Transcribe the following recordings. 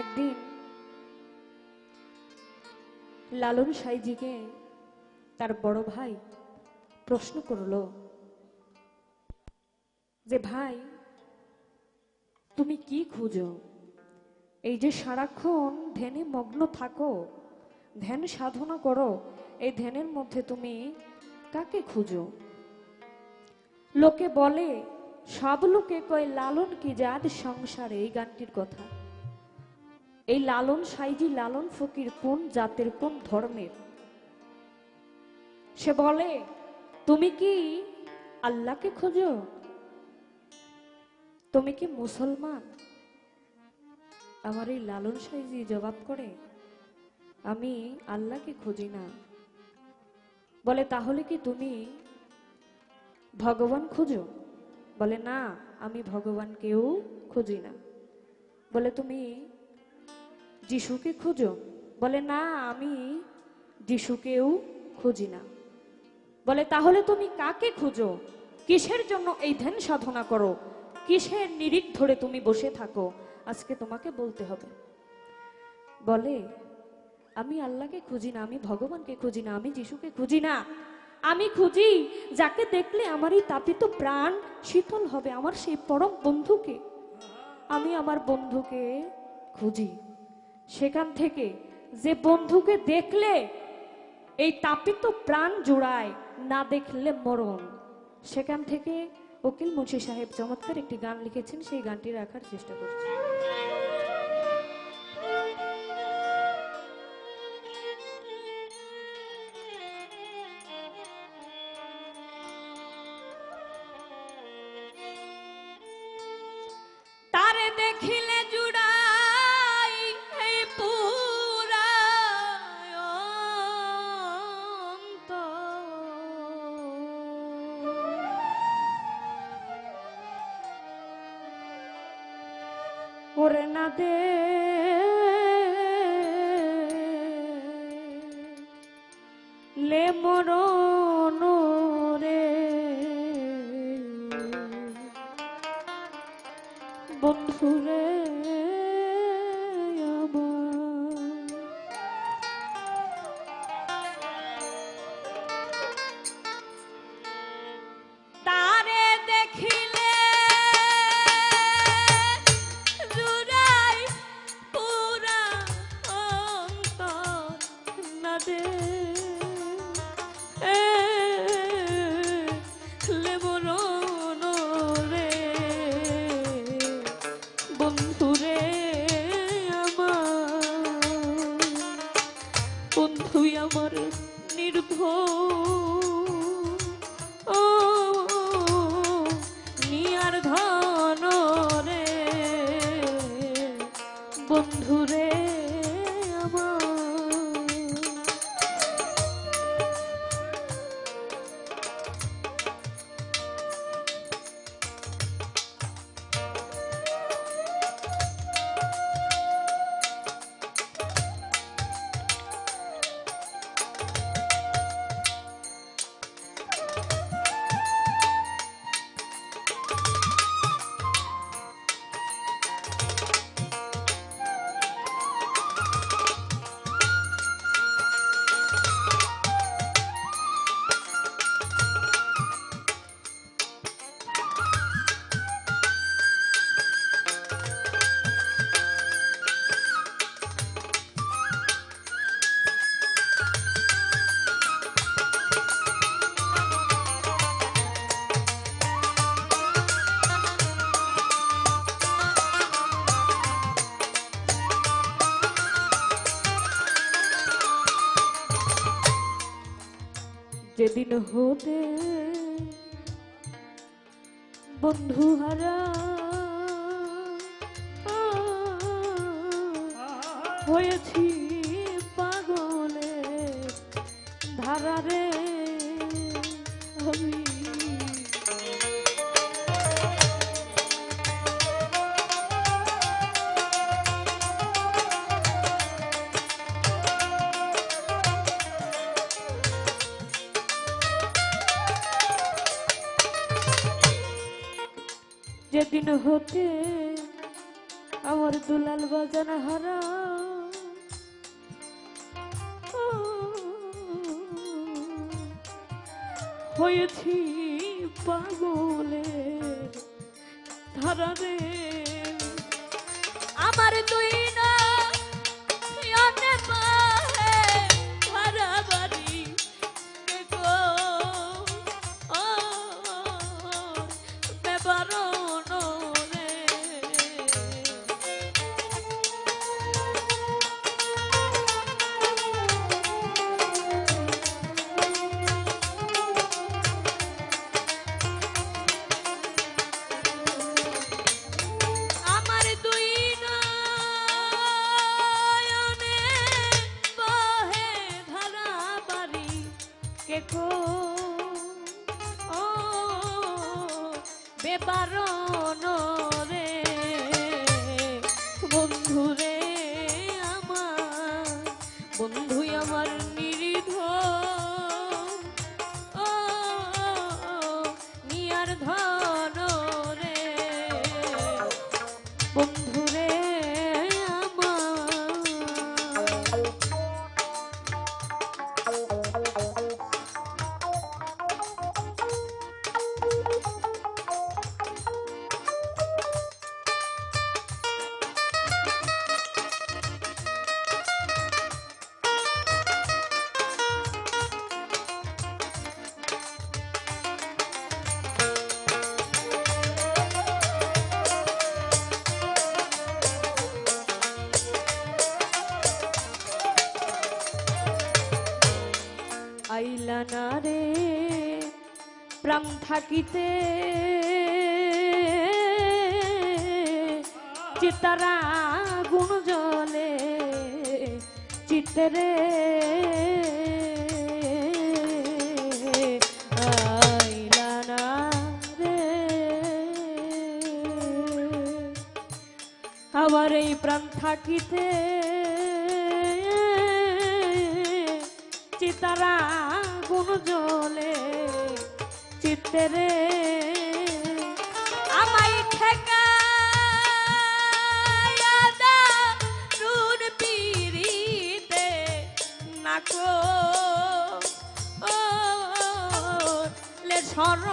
একদিন লালন সাইজিকে তার বড় ভাই প্রশ্ন করল, যে ভাই, তুমি কি খুঁজো? এই যে সারাক্ষণ ধ্যানে মগ্ন থাকো, ধ্যান সাধনা করো, এই ধ্যানের মধ্যে তুমি কাকে খুঁজো? লোকে বলে সব লোকে কয়, লালন কি জাত সংসারে এই গানটির কথা। এই লালন সাইজি লালন ফকির কোন জাতের, কোন ধর্মের? সে বলে, তুমি কি আল্লাহকে খোঁজো? তুমি কি মুসলমান? আমার এই লালন সাইজি জবাব করে, আমি আল্লাহকে খুঁজি না। বলে, তাহলে কি তুমি ভগবান খুঁজো? বলে, না, আমি ভগবানকেও খুঁজি না। বলে, তুমি যিশুকে খুঁজো। বলে, না, আমি যিশুকেও খুঁজি না। বলে, তাহলে তুমি কাকে খুঁজো? কিসের জন্য এই ধ্যান সাধনা করো? কিসের নিরিখ ধরে তুমি বসে থাকো? আজকে তোমাকে বলতে হবে। বলে, আমি আল্লাহকে খুঁজি না, আমি ভগবানকে খুঁজি না, আমি যিশুকে খুঁজি না। আমি খুঁজি যাকে দেখলে আমার এই তাপিত প্রাণ শীতল হবে, আমার সেই পরম বন্ধুকে। আমি আমার বন্ধুকে খুঁজি। সেখান থেকে যে বন্ধুকে দেখলে, এই তাপিত প্রাণ জোড়ায়, না দেখলে মরণ। সেখান থেকে উকিল মুন্সি সাহেব চমৎকার একটি গান লিখেছেন, সেই গানটি রাখার চেষ্টা করছি। দে যেদিন হতে বন্ধু হারা হয়েছি পাগলে ধারারে। যেদিন হতে আমার দুলাল বাজান হারা। হয়েছি পাগলে ধারা রে আমার দুই বন্ধু আইলা না রে প্রাণ থাকিতে চিতারা গুণ জলে চিত্রে আমার এই প্রাণ থাকিতে চিতারা গুণ জলে চিত্তেরে আমায় ঠেকায়া দারুণ নাকো। ও লে শরণ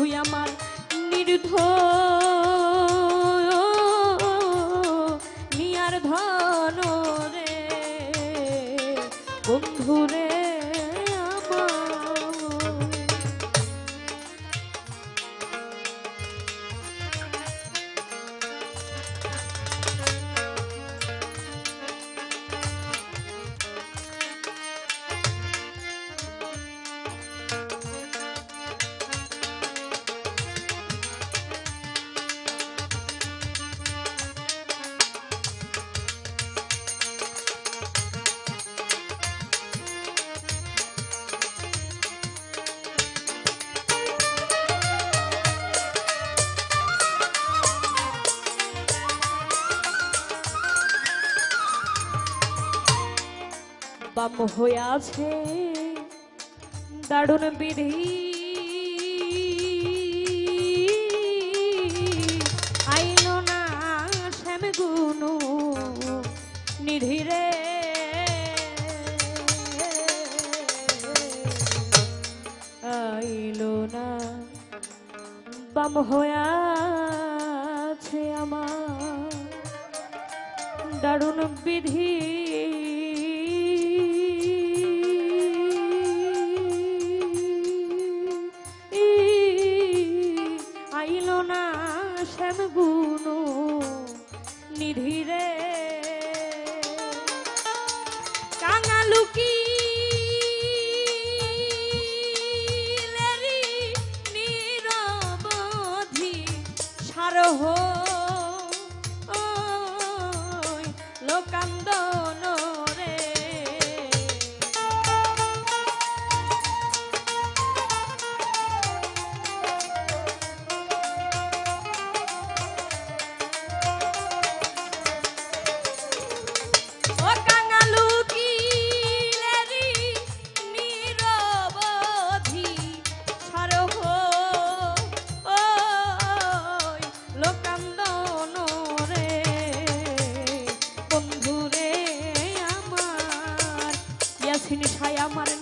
বন্ধু আমার নির্ধ বাম হয়ে আছে, দারুণ বিধি। আইল না শ্যাম গুণ নিধিরে। আইল না বাম আছে আমার, দারুণ বিধি। প্রেম গুণ নিধিরে। কাঙালুকি নিরবধি সারহ। লোকান্দর আমার